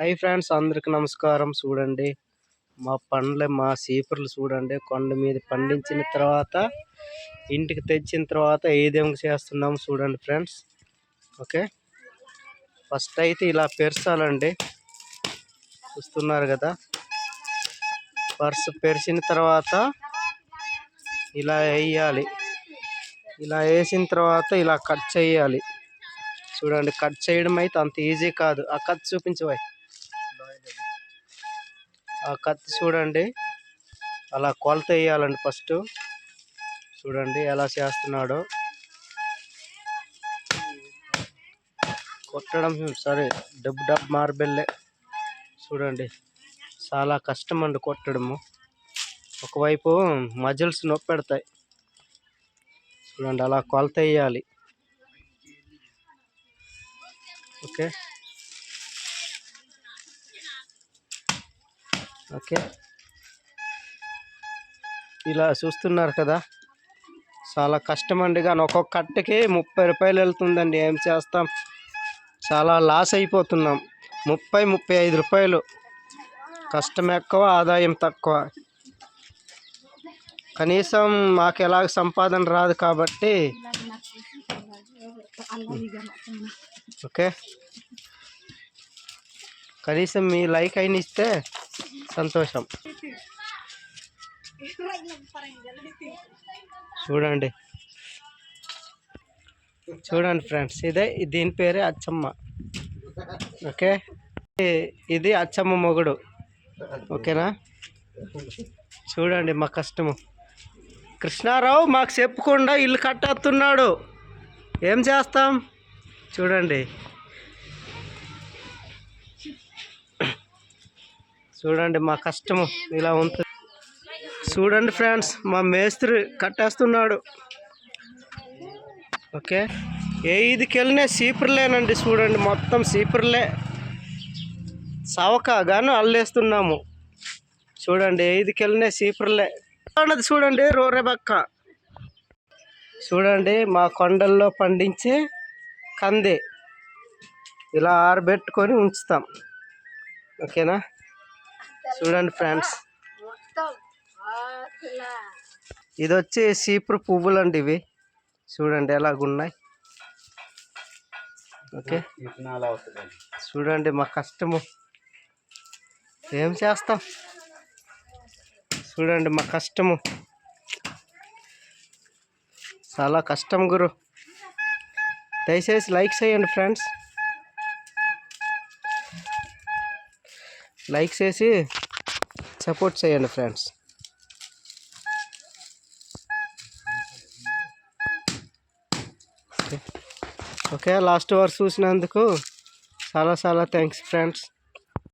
Hi friends అందరికి నమస్కారం. చూడండి మా పండ్లు మా సీపర్లు చూడండి. కొండ మీద పండించిన తర్వాత ఇంటికి తెచ్చిన తర్వాత ఏదేమి చేస్తున్నాము చూడండి ఫ్రెండ్స్. ఓకే? ఫస్ట్ అయితే ఇలా పెరచాలండి చూస్తున్నారు కదా? పర్స్ పెరిచిన తర్వాత ఇలా వేయాలి. ఇలా వేసిన తర్వాత ఇలా కట్ చేయాలి. చూడండి కట్ చేయడం అయితే అంత ఈజీ కాదు. ఆ కట్ చూపించవాయి ఆ కత్తి చూడండి. అలా కొలత వేయాలండి ఫస్ట్. చూడండి ఎలా చేస్తున్నాడో. కొట్టడం సరే డబ్బు డబ్బు మార్బెల్లే. చూడండి చాలా కష్టం అండి కొట్టడము. ఒకవైపు మజిల్స్ నొప్పి పెడతాయి చూడండి అలా కొలత వేయాలి. ఓకే. ఓకే. ఇలా చూస్తున్నారు కదా చాలా కష్టం అండి కానీ ఒక్కొక్క కట్టకి ముప్పై రూపాయలు వెళ్తుందండి. ఏం చేస్తాం? చాలా లాస్ అయిపోతున్నాం. ముప్పై ముప్పై ఐదు రూపాయలు. కష్టం ఎక్కువ ఆదాయం తక్కువ. కనీసం మాకు ఎలాగ సంపాదన రాదు కాబట్టి. ఓకే. కనీసం మీ లైక్ అయిన ఇస్తే సంతోషం. చూడండి. చూడండి ఫ్రెండ్స్ ఇదే దీని పేరే అచ్చమ్మ. ఓకే? ఇది అచ్చమ్మ మొగుడు. ఓకేనా? చూడండి మా కష్టము కృష్ణారావు మాకు చెప్పకుండా ఇల్లు కట్టేస్తున్నాడు. ఏం చేస్తాం? చూడండి. చూడండి మా కష్టము ఇలా ఉంటుంది. చూడండి ఫ్రెండ్స్ మా మేస్త్రి కట్టేస్తున్నాడు. ఓకే? ఏ ఇదికి వెళ్ళినా సీపర్లేనండి చూడండి మొత్తం సీపర్లే. చవకగాను అల్లేస్తున్నాము. చూడండి ఏ ఇదికి వెళ్ళినా సీపర్లే. అన్నది చూడండి రోరెబక్క చూడండి మా కొండల్లో పండించే కంది. ఇలా ఆరబెట్టుకొని ఉంచుతాం. ఓకేనా? చూడండి ఫ్రెండ్స్. ఇది వచ్చి సీపురు పువ్వులు అండి ఇవి. చూడండి ఎలాగున్నాయి. ఓకే. చూడండి మా కష్టము ఏం చేస్తాం? చూడండి మా కష్టము చాలా కష్టం గురు. దయచేసి లైక్ చేయండి ఫ్రెండ్స్. లైక్ చేసి సపోర్ట్ చేయండి ఫ్రెండ్స్. ఓకే. లాస్ట్ వరకు చూసినందుకు చాలా చాలా థ్యాంక్స్ ఫ్రెండ్స్.